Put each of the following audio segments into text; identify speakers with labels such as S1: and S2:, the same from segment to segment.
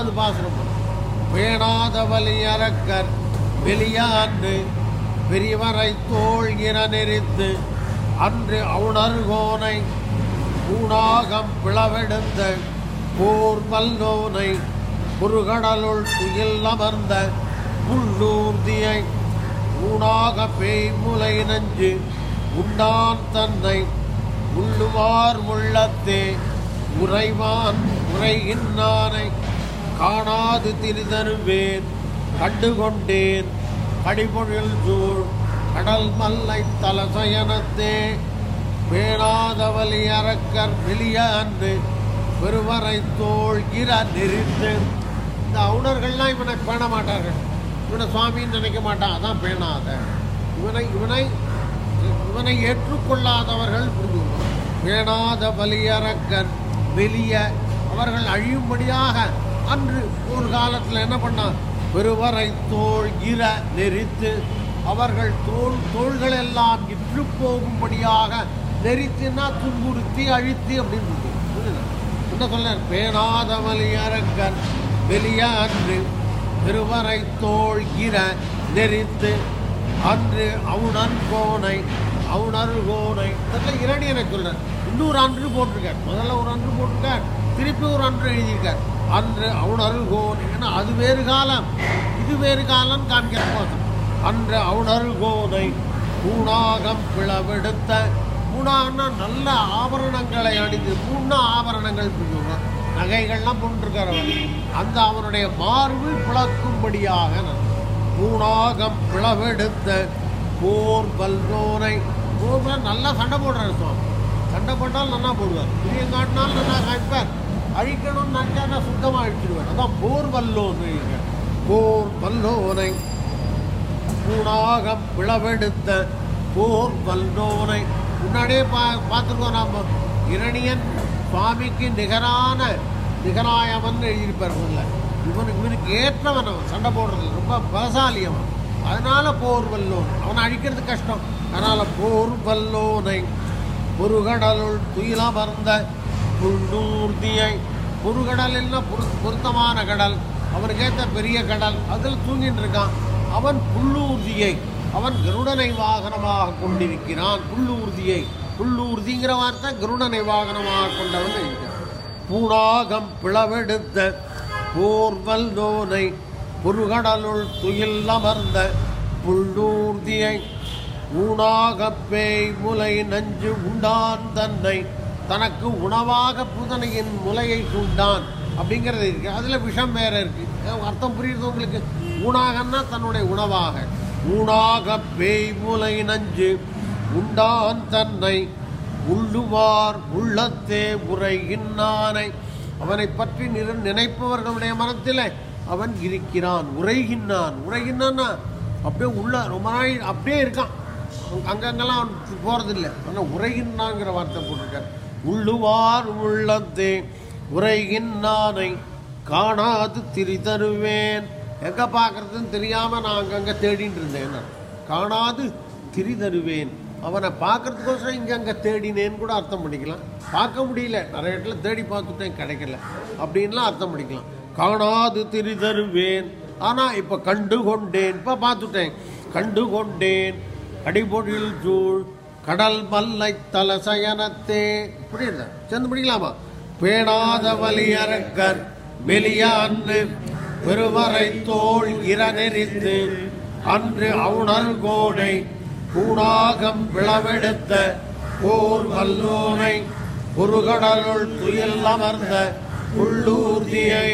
S1: அது பாசுரம் பேணாத வலி அரக்கர் வெளியாண்டு பெரியவரை தோள் இரநெறித்து அன்று அவுணர்கோனை ஊனாகம் பிளவெடுந்த போர் வல்லோனை குறுகடலுள் துயில் அமர்ந்த புல்லூர்தியை ஊடாக பேய் முலை நஞ்சு உண்டான் தன்னை உள்ளுவார் உள்ளத்தே உறைவான் உரைகின்றானை காணாது திரிதருவேன் கண்டுகொண்டேன். கடிபொழில் சூழ் கடல் மல்லை தலசயனத்தே. பேணாதவலி அரக்கர் வெளிய அன்று பெருவரை தோழ்கிற இர நெறித்து இந்த அவுணர்கள்லாம் இவனை பேண மாட்டார்கள். இவனை சுவாமின்னு நினைக்க மாட்டான். அதான் பேணாத. இவனை இவனை இவனை ஏற்றுக்கொள்ளாதவர்கள் புரிஞ்சுக்கணும் பேணாத பலியரக்கர் வெளிய அவர்கள் அழியும்படியாக அன்று ஒரு காலத்தில் என்ன பண்ணான் பெருவரை தோல் இர நெறித்து அவர்கள் தோல் தோள்கள் எல்லாம் இற்று போகும்படியாக நெறித்துனா துன்புறுத்தி அழித்து அப்படின்னு என்ன சொல்ல பேணாத அரங்கன் வெளிய அன்று பெருவரை தோல் இர நெறித்து அன்று அவுணன் கோனை அவுணர் கோனை. இதெல்லாம் இரணியனை சொல்றார். இன்னொரு அன்று போட்டிருக்கார். முதல்ல ஒரு அன்று போட்டிருக்கார். திருப்பி ஒரு அன்று எழுதியிருக்கார். அன்று அவுணர் ஏன்னா அது வேறு காலம். இது வேறு காலம் காமிக்கிற போதும் அன்று அவுணர் பூணாகம் பிளவெடுத்த பூணான்னா நல்ல ஆபரணங்களை அணிந்து பூண்ண ஆபரணங்கள் சொல்லுவாங்க நகைகள்லாம் போட்டிருக்கிறவன். அந்த அவனுடைய மார்பு பிளக்கும்படியாக பூணாகம் பிளவெடுத்த போர் பல்தோனை போர்ல நல்லா சண்டை போடுறாரு சுவாமி. சண்டை போட்டால் நல்லா போடுவார். பிரியம் காட்டினால் நல்லா காமிப்பார். அழிக்கணும்னு நான் சுத்தமாக அழிச்சிடுவேன் அதான் போர் வல்லோன்னு போர் வல்லோனை பூணாகம் பிளவெடுத்த போர் வல்லோனை முன்னாடியே பா பார்த்துருக்கோம் நாம் இரணியன் சுவாமிக்கு நிகரான நிகராயவன் எழுதியிருப்பார் முதல்ல இவனுக்கு இவனுக்கு ஏற்றவன் அவன் சண்டை போடுறது ரொம்ப பலசாலி அவன் அதனால போர் வல்லோன் அவனை அழிக்கிறது கஷ்டம் அதனால போர் வல்லோனை பொருகடலுள் துயிலமர்ந்த குண்டூர்தியை பொருகடல் என்ன பொரு பொருத்தமான கடல். அவனுக்கேற்ற பெரிய கடல். அதில் தூங்கிட்டு இருக்கான் அவன் புல்லூர்தியை அவன் கருடனை வாகனமாக கொண்டிருக்கிறான். புல்லூர்தியை புல்லூர்திங்கிற வார்த்தை கருடனை வாகனமாக கொண்டவன் இருக்கிறான் பூணாகம் பிளவெடுத்த போர்வல் நோனை புருகடலுள் துயில் அமர்ந்த புல்லூர்தியை ஊனாகப் பேய் முலை நஞ்சு உண்டான் தன்னை. தனக்கு உணவாக புதனையின் முலையை சூண்டான் அப்படிங்கிறது இருக்கு. அதில் விஷம் வேற இருக்கு. அர்த்தம் புரியுது உங்களுக்கு? ஊனாகன்னா தன்னுடைய உணவாக. ஊனாக பேய் முலை நஞ்சு உண்டான் தன்னை. உள்ளுவார் உள்ளத்தே உரைகின்றானை அவனை பற்றி நிற நினைப்பவர்களுடைய மனத்தில் அவன் இருக்கிறான். உரைகின்றான் உரைகின்றான்னா அப்படியே உள்ள ரொம்ப நாள் அப்படியே இருக்கான். அங்கங்கெல்லாம் அவன் போகிறதில்ல ஆனால் உரைகின்றாங்கிற வார்த்தை போட்டிருக்கார். உள்ளுவார் உள்ளத்தே உரைகின்றானை காணாது திரி தருவேன் எங்கே பார்க்கறதுன்னு தெரியாமல் நான் அங்கங்கே தேடிட்டு இருந்தேன். நான். காணாது திரி தருவேன் அவனை பார்க்கறதுக்கோசரம் இங்கே அங்கே தேடினேன்னு கூட அர்த்தம் பண்ணிக்கலாம். பார்க்க முடியல. நிறைய இடத்துல தேடி பார்த்துட்டேன் கிடைக்கல. அப்படின்லாம் அர்த்தம் பண்ணிக்கலாம். காணாது திரி தருவேன் ஆனால் இப்போ கண்டு கொண்டேன் இப்போ பார்த்துட்டேன். கண்டு கொண்டேன் அடிபொடியில் சூழ் கடல் மல்லை தலசயனத்தே. புரியுதா? சேர்ந்து முடிக்கலாமா பேணாத வலி அரக்கர் வெளியான்னு பெருவரை தோள் இரநெறித்து அன்று அவுணர் கோடை கூடாகம் விளவெடுத்த போர் வல்லோனை குறுகடலுள் துயில் அமர்ந்த உள்ளூர்தியை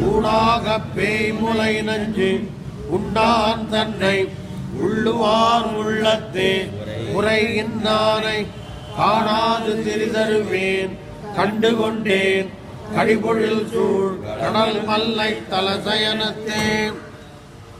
S1: கூடாக பேய் முலை நஞ்சு உண்டான் தன்னை உள்ளுவார் உள்ளத்தே. உரைகின்றானை காணாது திரிதருவேன். கண்டு கொண்டேன் கடிபொழில் சூழ் கடல் மல்லை தலசயனத்தேன்.